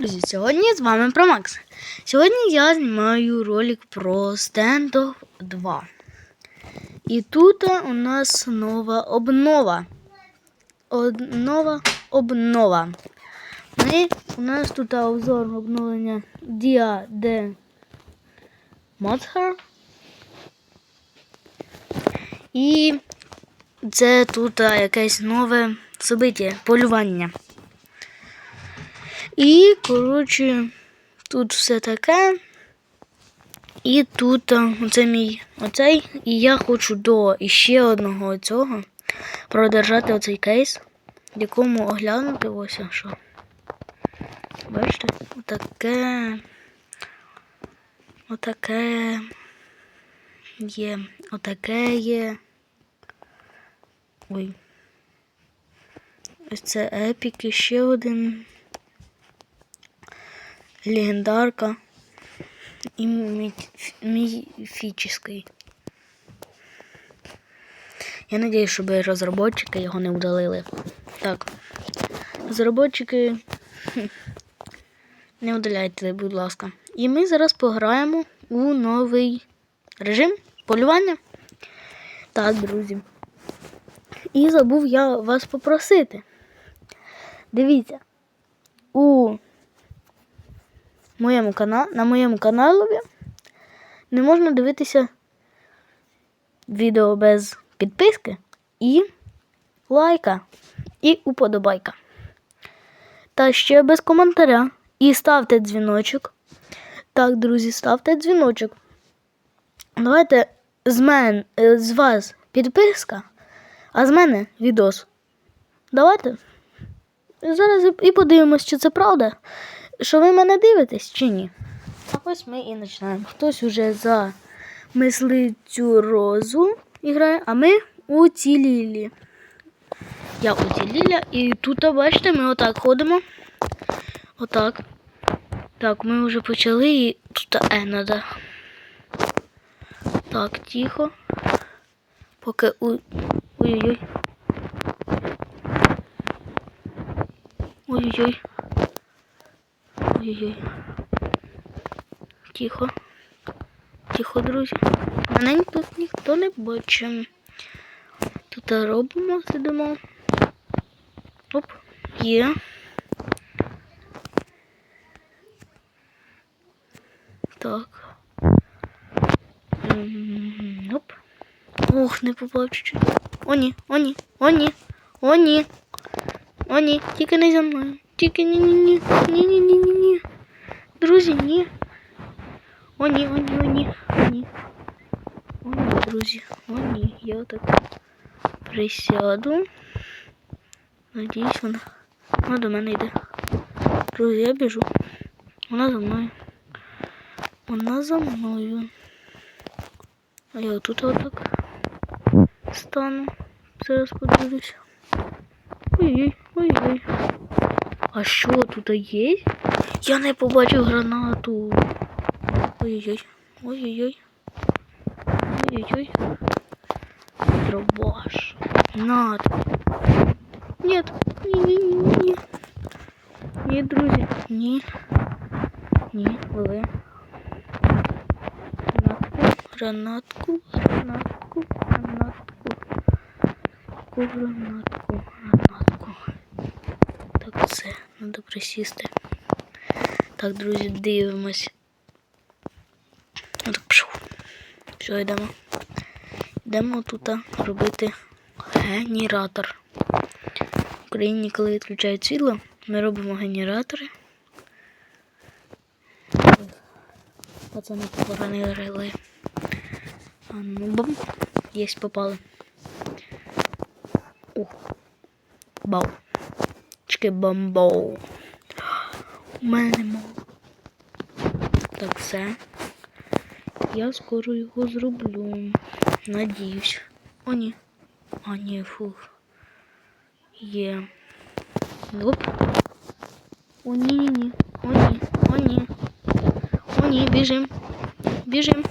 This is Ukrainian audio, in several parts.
Друзі, сьогодні з вами про Макс. Сьогодні я знімаю ролик про Standoff 2. І тут у нас нова обнова. Од- Нова обнова. Ми, у нас тут обзор обновлення Dia de Mother. І це тут якесь нове собиття, полювання. І, коротше, тут все таке. І тут оце мій оцей. І я хочу до іще одного цього продержати оцей кейс, в якому оглянути ось що. Бачите? Отаке. Отаке є. Отаке є. Ой. Ось це епік і ще один. Легендарка міф- міфічний. Я надіюсь, щоб розробники його не удалили. Так. Розробники. Не удаляйте, будь ласка. І ми зараз пограємо у новий режим полювання. Так, друзі. І забув я вас попросити. Дивіться, у моєму кана... на моєму каналові не можна дивитися відео без підписки і лайка і уподобайка. Та ще без коментаря. І ставте дзвіночок. Так, друзі, ставте дзвіночок. Давайте з мене е, з вас підписка, а з мене відос. Давайте. Зараз і подивимось, чи це правда, що ви мене дивитесь чи ні. А ось ми і починаємо. Хтось уже за мислицю розу грає, а ми у ці лілі. Я у ці ліля, і тут, бачите, ми отак ходимо. Отак. Так, ми вже почали і тут е надо. Так, тихо. Поки у. Ой-ой-ой. Ой-ой-ой. Ой-ой-ой. Тихо. Тихо, друзі. Мене тут ніхто не бачить. Тут робимо, сидимо. Оп, є. Так. Оп. Ох, не чуть-чуть. О, ні, о, ні, о, ні, о, ні. О, ні, тільки не за мною. Тільки ні, ні, Друзі, ні. О, ні, о, ні, о, ні, о, ні. О, ні, друзі, о, ні. Я так присяду. Надіюсь, вона. Вона до мене йде. Друзі, я біжу. Вона за мною. Вона за мною. А я отут отак стану. Зараз подивлюся. Ой-ой, ой-ой. А що тут є? Я не побачив гранату. Ой-ой-ой. Ой-ой-ой. Ой-ой-ой. Дробаш. Над. Нет. Ні-ні-ні. Ні, друзі. Ні. Ні, ви. Гранатку. Гранатку. Гранатку. Гранатку. Гранатку. Гранатку. Так, все, треба присісти. Так, друзі, дивимось. Так, пішов. Все, йдемо. Йдемо тут робити генератор. В Україні, коли відключають світло, ми робимо генератори. Пацани поранили. А ну бам. Єсть попали. Ух. Бау. Чки бамбоу. У мене нема. Так все. Я скоро його зроблю. Надіюсь. О, ні. А, ні, фух. Є. Оп. О, ні, ні, ні. О, ні. О, ні. О, ні, біжим. Біжим.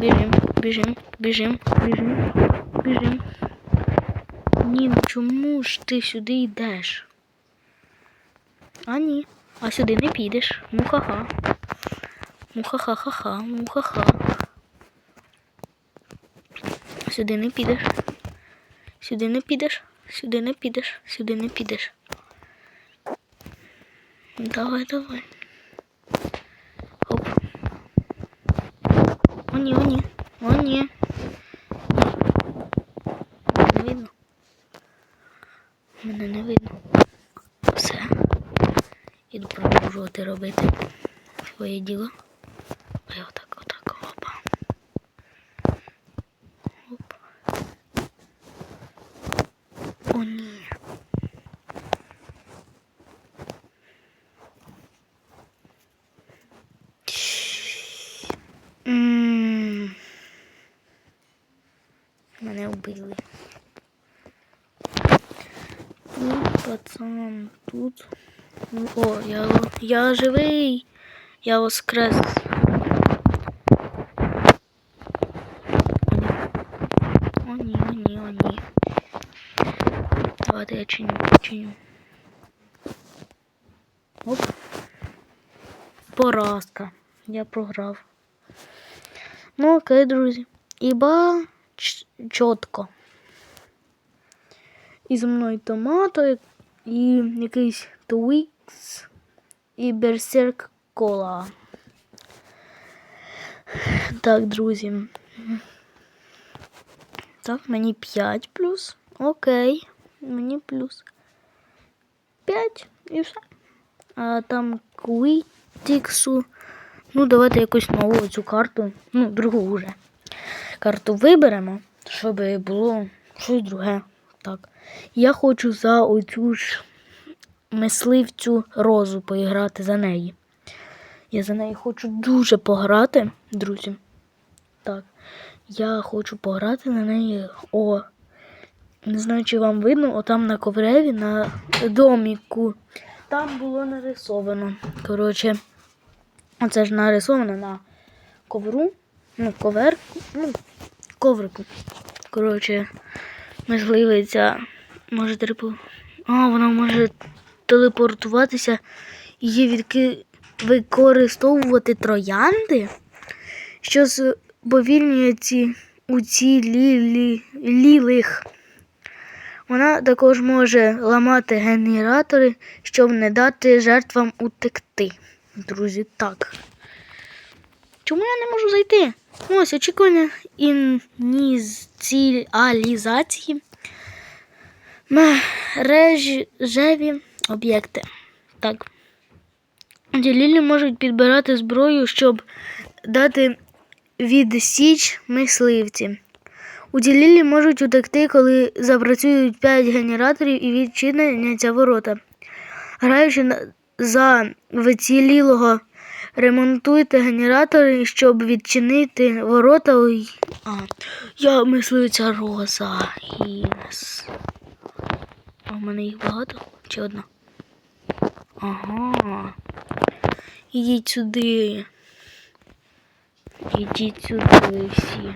Біжим, біжим, біжим, біжим, біжим. Ні, ну чому ж ти сюди йдеш? А ні. А сюди не підеш. Мухаха. Мухаха-ха-ха, мухаха. Сюди не підеш. Сюди не підеш. Сюди не підеш. Сюди не підеш. Давай, давай. Оп. О, ні, о, ні. О, ні. Не видно. Мене не видно. Іду продовжувати робити своє діло. І отак, отак, опа. Оп. О, ні. М. Мене вбили. Тут, пацан, тут. Ну, О, я, живий. Я воскрес. О, ні, о, ні, о, ні. Давайте я чиню, чиню. Оп. Поразка. Я програв. Ну, окей, друзі. Іба чітко. І зі мною томато, і якийсь Твікс, і Берсерк Кола. Так, друзі. Так, мені 5 плюс. Окей. Мені плюс 5 і все. А там Квітіксу. Ну, давайте якусь нову цю карту. Ну, другу вже. Карту виберемо, щоб було щось друге. Так. Я хочу за оцю ж мисливцю розу поіграти за неї. Я за неї хочу дуже пограти, друзі. Так. Я хочу пограти на неї. О. Не знаю, чи вам видно, отам на ковреві, на доміку. Там було нарисовано. Коротше, оце ж нарисовано на ковру. Ну, ковер. Ну, коврику. Коротше, мисливиця може трипу. А, вона може телепортуватися і відки... використовувати троянди, що сповільнює ці у ці лілих. Вона також може ламати генератори, щоб не дати жертвам утекти. Друзі, так. Чому я не можу зайти? Ось очікування ініціалізації мережеві об'єкти. Так. Ділілі можуть підбирати зброю, щоб дати відсіч мисливці. У ділілі можуть утекти, коли запрацюють 5 генераторів і відчиняться ворота. Граючи за вицілілого, ремонтуйте генератори, щоб відчинити ворота. Ой, А, я мисливця Роза. Єс. А в мене їх багато? Чи одна? Ага. Ідіть сюди. Ідіть сюди всі.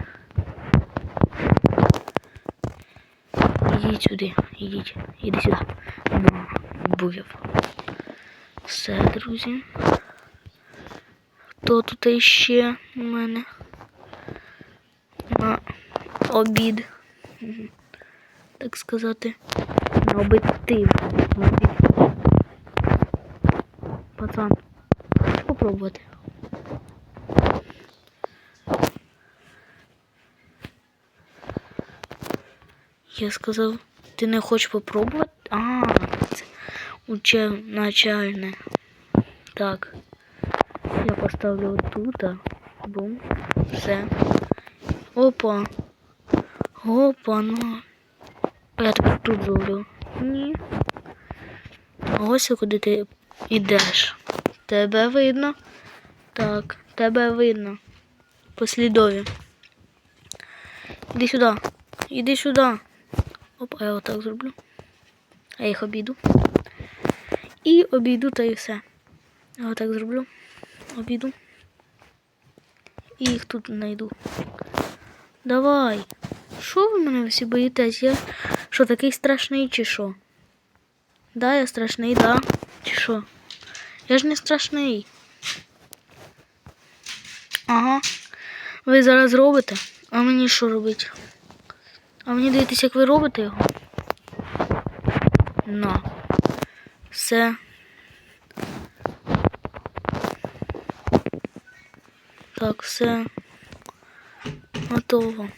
Ідіть сюди, ідіть, іди сюди. Вбив. Все, друзі. Хто тут іще у мене? На обід. Так сказати. На обід. Пацан. Хочеш Я сказав, ти не хочеш попробувати? А, це учеб начальне. Так. Я поставлю тут. Бум. Все. Опа. Опа, ну. Я тепер тут зроблю. Ні. Ось куди ти йдеш. Тебе видно. Так, тебе видно. Послідові. Іди сюди. Іди сюди. Опа, я отак зроблю. Я їх обійду. І обійду та і все. Я отак зроблю. Обійду. І їх тут знайду. Давай. Що ви мене всі боїтесь? Я що, такий страшний чи що? Да, я страшний, да. Чи що? Я ж не страшний. Ага. Ви зараз робите, а мені що робити? А мені дивитися, як ви робите його. На. Все. Так, все. Готово.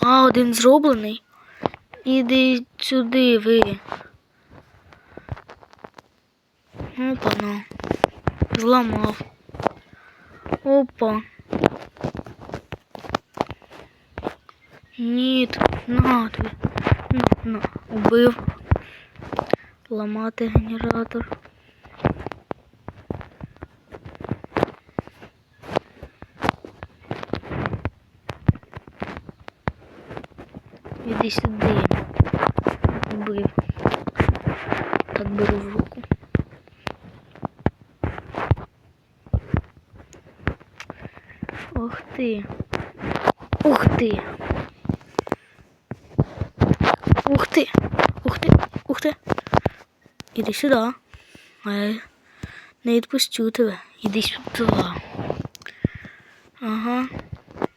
А, один зроблений. Іди сюди, ви. Зламав. Опа. Ні, на тобі. На, на. Убив. Ламати генератор. Іди сюди. Ти. Ух ти. Ух ти. Ух ти. Ух ти. Іди сюди. А я не відпустю тебе. Іди сюди. Ага.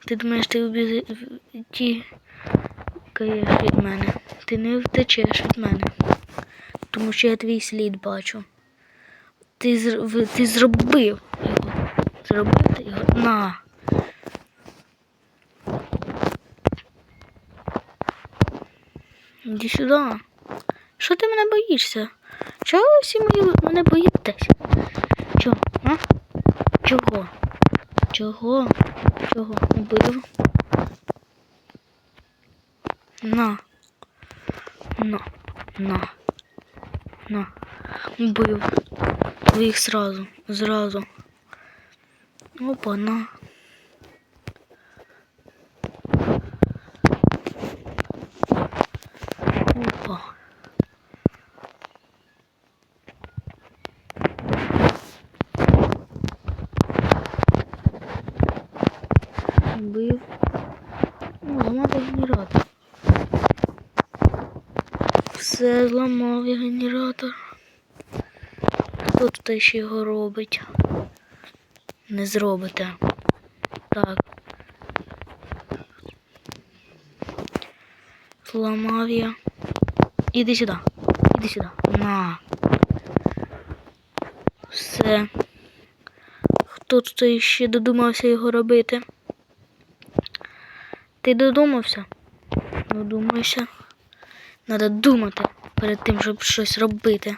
Ти думаєш, ти обізи... ті від мене. Ти не втечеш від мене. Тому що я твій слід бачу. Ти, зр... ти зробив його. Зробив ти його. На. Іди сюди. Що ти мене боїшся? Чого ви всі мої мене боїтесь? Чого? А? Чого? Чого? Чого? Убив? На. На. На. На. Убив. Ви їх сразу. Зразу. Опа, на. Опа. Убив. О, ламати генератор. Все зламав я генератор. Хто тут ще його робить? Не зробите. Так. Зламав я. Іди сюди. Іди сюди. На. Все. Хто тут ще додумався його робити? Ти додумався? Додумайся. Надо думати перед тим, щоб щось робити.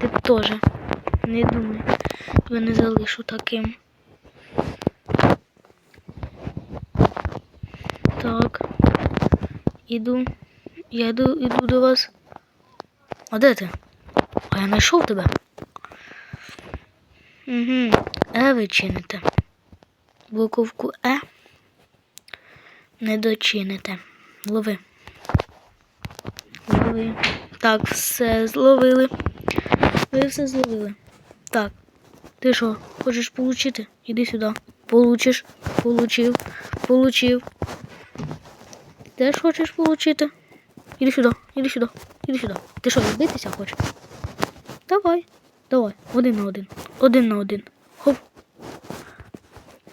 Ти теж не думай. Тебе не залишу таким. Так. Іду. Я йду, іду до вас. А де ти? А я знайшов тебе. Угу. Е ви чините. Буковку Е не дочините. Лови. Лови. Так, все зловили. Ви все зловили. Так. Ти що, хочеш получити? Іди сюди. Получиш. Получив. Получив. Теж хочеш получити? Іди сюди, іди сюди, іди сюди. Ти що, битися хочеш? Давай. Давай. Один на один. Один на один. Хоп.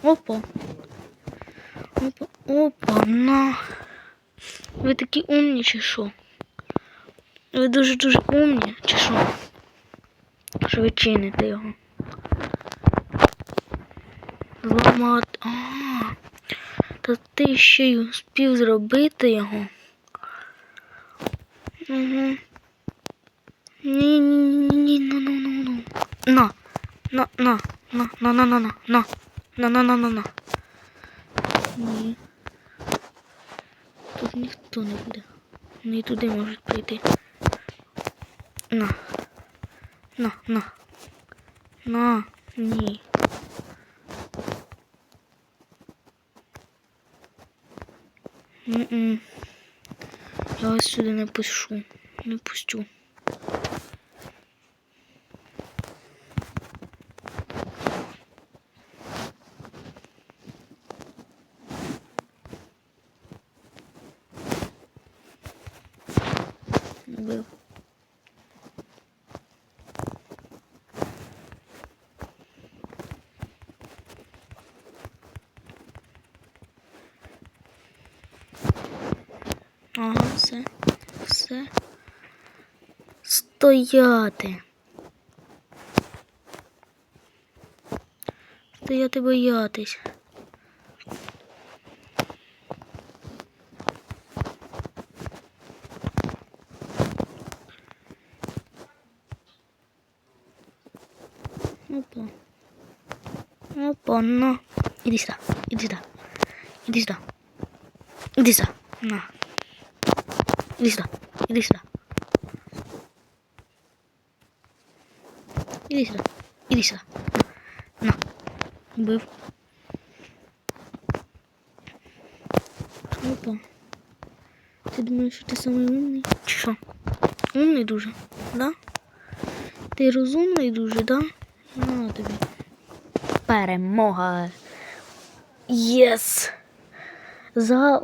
Опа. Опа. Опа, на. Ви такі умні чи що? Ви дуже-дуже умні, чи що? Що ви чините його? Зламати. А, та ти ще й успів зробити його. Угу. Ні, ні, ні, ні, ну, ну, ну, ну. На, на, на, на, на, на, на, на, на, на, на, на, на, на. Ні. Тут ніхто не буде. Не туди можуть прийти. На. На, на. На, ні. Я вас сюди не пущу. Не пущу. Стояти. Стояти боятись. Опа. Опа, на. Иди сюда, иди сюда. Иди сюда. Иди сюда. На. Иди сюда. Иди сюда. Иди сюда. Иди сюда. На. Бив. Опа. Ти думаєш, що ти самий умний? Чи що? Умний дуже, да? Ти розумний дуже, да? На тобі. Перемога. Єс! За,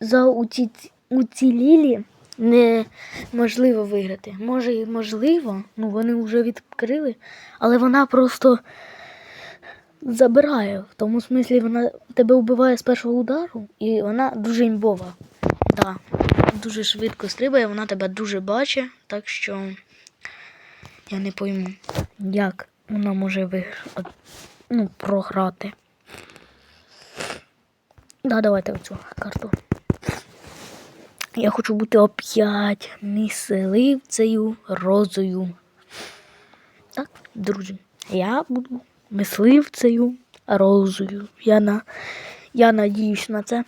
за уці, уцілілі неможливо виграти. Може і можливо, ну вони вже відкрили, але вона просто забирає. В тому смислі вона тебе вбиває з першого удару, і вона дуже імбова. Да. Дуже швидко стрибає, вона тебе дуже бачить, так що я не пойму, як вона може виграти, ну, програти. Да, давайте оцю карту. Я хочу бути оп'ять мисливцею розою. Так, друзі, я буду мисливцею розою. Я, на, я надіюсь на це.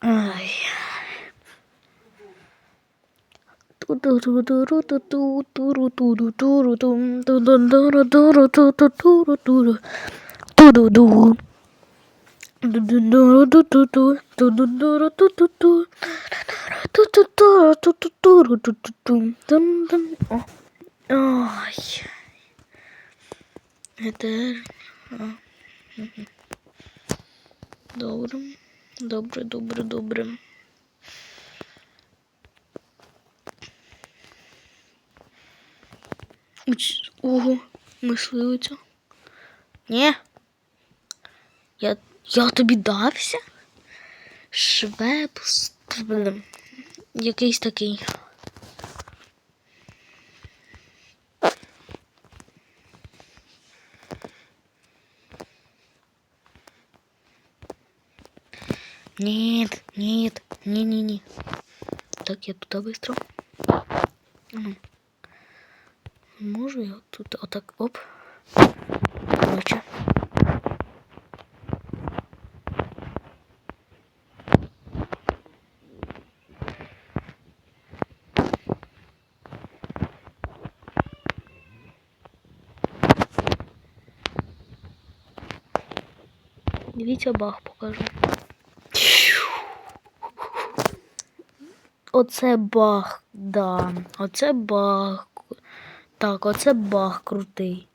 Ай. Ту-ду-ду. Добре. Добре, добре, добре. Ого, мисливиця. Ні. Я, я тобі дався? Блин, Якийсь такий. Нет, нет, не-не-не. Так, я туда быстро. Можу я тут отак, оп. Короче. Дивіться, бах покажу. Оце бах, да. Оце бах. Так, оце бах крутий.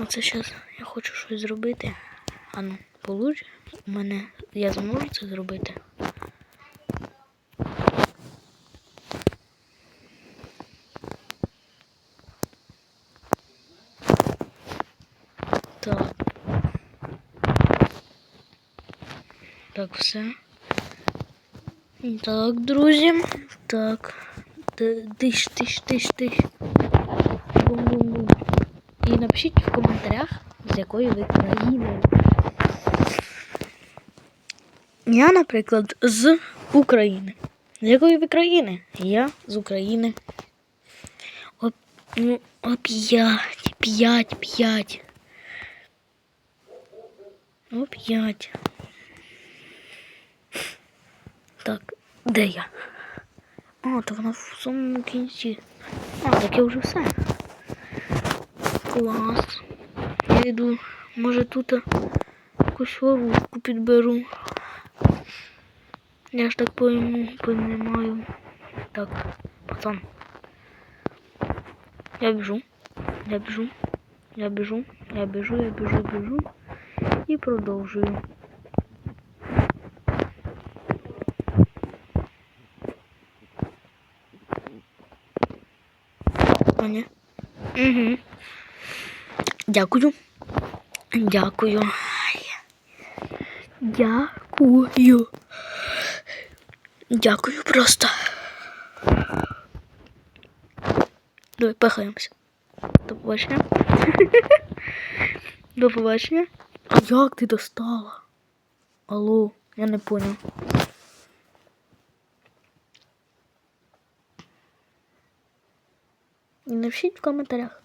Оце зараз я хочу щось зробити. А ну, получ. У мене я зможу це зробити. Так. Так, все. Так, друзі. Так. Тиш, тиш, тиш, тиш. Бум-бум-бум. І напишіть в коментарях, з якої ви країни. Я, наприклад, з України. З якої ви країни? Я з України. О, ну, о п'ять, п'ять, п'ять. О п'ять. Так, де я? А, так вона в самому кінці. А, так я вже все. Клас. Я йду. Може тут якусь ловушку підберу. Я ж так пойму, понимаю. Так, пацан. Я біжу. Я біжу. Я біжу. Я біжу, я біжу, біжу. І продовжую. А. Угу. Дякую. Дякую. Дякую. Дякую просто. Давай пихаємося. До побачення. До побачення. А як ти достала? Алло, я не поняв. Напишіть в коментарях.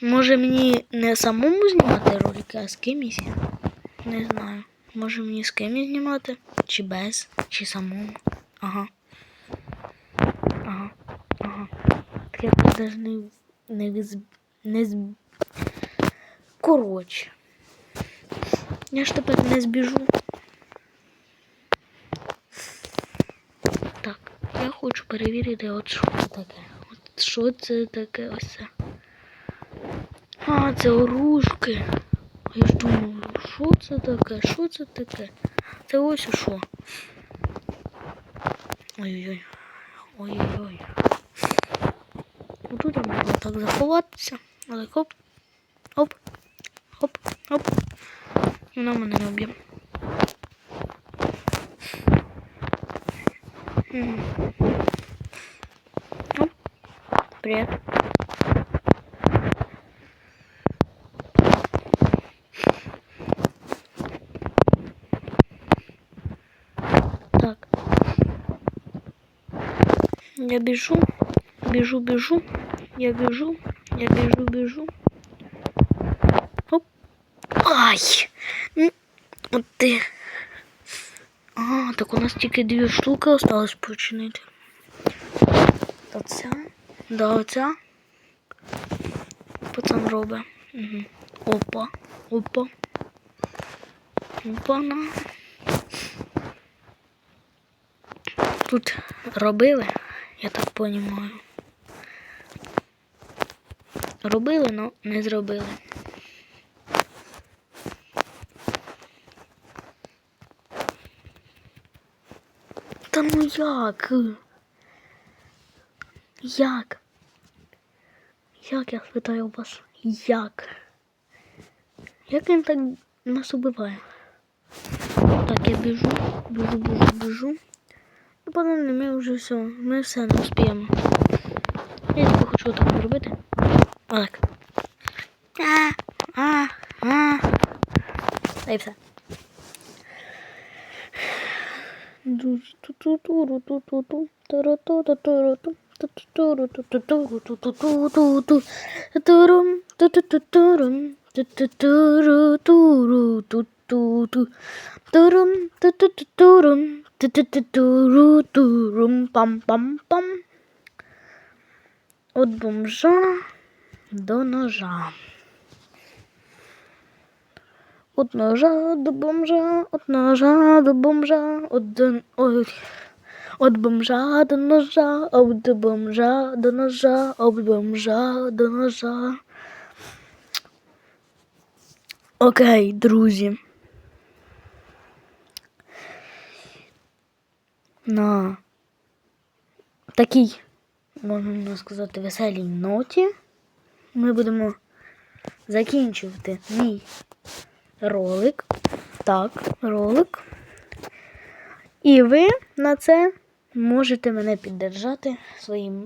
Може мені не самому знімати ролики, а з кимось? Не знаю. Може мені з кимось знімати? Чи без, чи самому. Ага. Ага. Ага. Так я даже не, не, не з... Коротше. Я ж тепер не збіжу. Так, я хочу перевірити, от що це таке. От що це таке ось це. А, це оружки. Я ж думаю, що це таке? Що це таке? Це ось що. Ой-ой-ой. Ой-ой-ой. Отут я можу так заховатися. Але хоп. Оп. Хоп. Хоп. Вона мене не. Мгм. Привет. Так. Я бежу, бежу, бежу, я бежу, я бежу, бежу. Оп. Ай! М, От ти. А, так у нас тільки дві штуки осталось починити. Оця? Да, оця. Пацан робить. Угу. Опа. Опа. Опа на. Тут робили, я так понімаю. Робили, але не зробили. Та ну як? Як? Як я спитаю вас? Як? Як він так нас убиває? Так, я біжу, біжу, біжу, біжу. Ну, пане, ми вже все, ми все не успіємо. Я тільки хочу так зробити. Отак. А, а, а. Та й все. Пам-пам-пам. От бомжа до ножа. От ножа до бомжа, от ножа до бомжа, от. Ой. От бомжа до ножа, от бомжа до ножа, от бомжа до ножа. Окей, друзі. На такій, можна сказати, веселій ноті ми будемо закінчувати мій ролик. Так, ролик. І ви на це можете мене піддержати своїм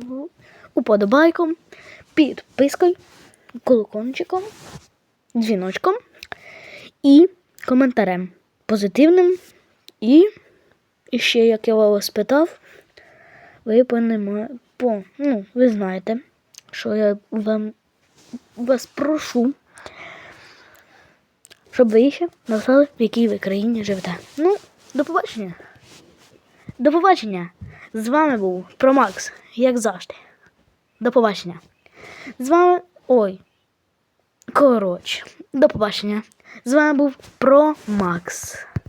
уподобайком, підпискою, колокольчиком, дзвіночком і коментарем позитивним. І, і ще, як я вас питав, ви по, ну, ви знаєте, що я вам вас прошу щоб ви ще написали, в якій ви країні живете. Ну, до побачення. До побачення. З вами був Промакс, як завжди. До побачення. З вами. Ой. Коротше, до побачення. З вами був Промакс.